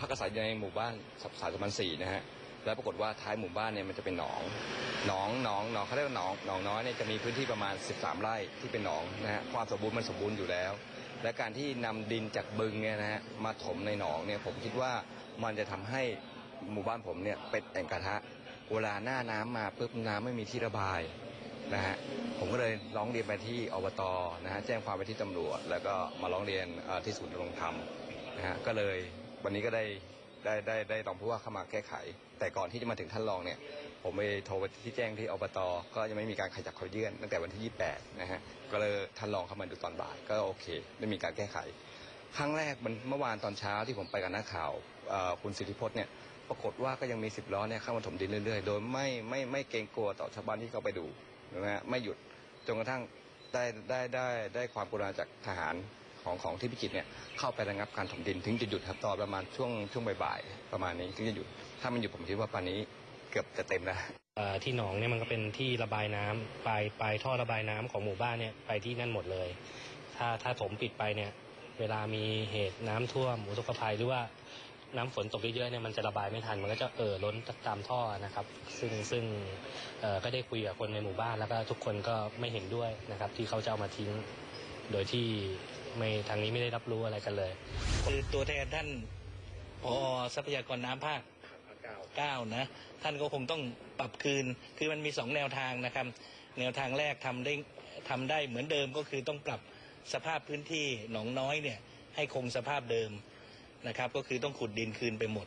พักอาศัยอยู่ในหมู่บ้านสายสมันสี่นะฮะแล้วปรากฏว่าท้ายหมู่บ้านเนี่ยมันจะเป็นหนองหนองหนองหนองเขาเรียกว่าหนองหนองน้อยเนี่ยจะมีพื้นที่ประมาณ 13 ไร่ที่เป็นหนองนะฮะความสมบูรณ์มันสมบูรณ์อยู่แล้ว และการที่นำดินจากบึงเนี่ยนะฮะมาถมในหนองเนี่ยผมคิดว่ามันจะทำให้หมู่บ้านผมเนี่ยเป็นแอ่งกระทะเวลาหน้าน้ำมาปุ๊บน้ำไม่มีที่ระบายนะฮะผมก็เลยร้องเรียนไปที่อบตนะฮะแจ้งความไปที่ตำรวจ แล้วก็มาร้องเรียนที่ศูนย์ดำรงธรรมนะฮะก็เลย วันนี้ก็ได้ได้ได้ได้รองผู้ว่าเข้ามาแก้ไข แต่ก่อนที่จะมาถึงท่านรองเนี่ย ผมไปโทรไปที่แจ้งที่อบต ก็ยังไม่มีการขยับเขาเยื่อนตั้งแต่วันที่ 28 นะฮะ ก็เลยท่านรองเข้ามาดูตอนบ่ายก็โอเคไม่มีการแก้ไข ครั้งแรกมันเมื่อวานตอนเช้าที่ผมไปกับนักข่าวคุณสิทธิพจน์เนี่ย ปรากฏว่าก็ยังมีสิบล้อเนี่ยเข้ามาถมดินเรื่อยๆ โดยไม่ไม่ไม่เกรงกลัวต่อชาวบ้านที่เขาไปดูนะฮะไม่หยุดจนกระทั่งได้ได้ได้ได้ความกรุณาจากทหาร ของของที่พิจิตรเนี่ยเข้าไประงับการถมดิน ถึงจะหยุดครับตอนประมาณช่วงช่วงบ่ายๆประมาณนี้ถึงจะหยุด ถ้ามันหยุดผมคิดว่าป่านนี้เกือบจะเต็มแล้วที่หนองเนี่ยมันก็เป็นที่ระบายน้ำปลายปลายท่อระบายน้ำของหมู่บ้านเนี่ยไปที่นั่นหมดเลย ถ้าถ้าถมปิดไปเนี่ยเวลามีเหตุน้ำท่วมอุทกภัยหรือว่าน้ำฝนตกเยอะๆเนี่ยมันจะระบายไม่ทัน มันก็จะเอ่อล้นตามท่อนะครับ ซึ่งซึ่งก็ได้คุยกับคนในหมู่บ้านแล้วก็ทุกคนก็ไม่เห็นด้วยนะครับ ที่เขาจะเอามาทิ้ง โดยที่ ไม่ทางนี้ไม่ได้รับรู้อะไรกันเลยคือตัวแทนท่านพอทรัพยากรน้ำภาคเก้านะท่านก็คงต้องปรับคืน คือมันมีสองแนวทางนะครับ แนวทางแรกทำได้ทำได้เหมือนเดิมก็คือต้องปรับสภาพพื้นที่หนองน้อยเนี่ยให้คงสภาพเดิมนะครับ ก็คือต้องขุดดินคืนไปหมด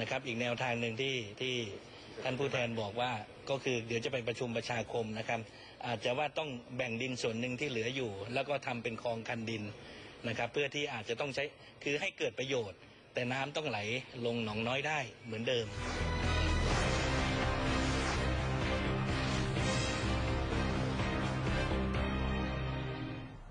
นะครับ อีกแนวทางหนึ่งที่ที่ ท่านผู้แทนบอกว่าก็คือเดี๋ยวจะไปประชุมประชาคมนะครับ อาจจะว่าต้องแบ่งดินส่วนหนึ่งที่เหลืออยู่ แล้วก็ทำเป็นคลองคันดินนะครับ เพื่อที่อาจจะต้องใช้คือให้เกิดประโยชน์ แต่น้ำต้องไหลลงหนองน้อยได้เหมือนเดิม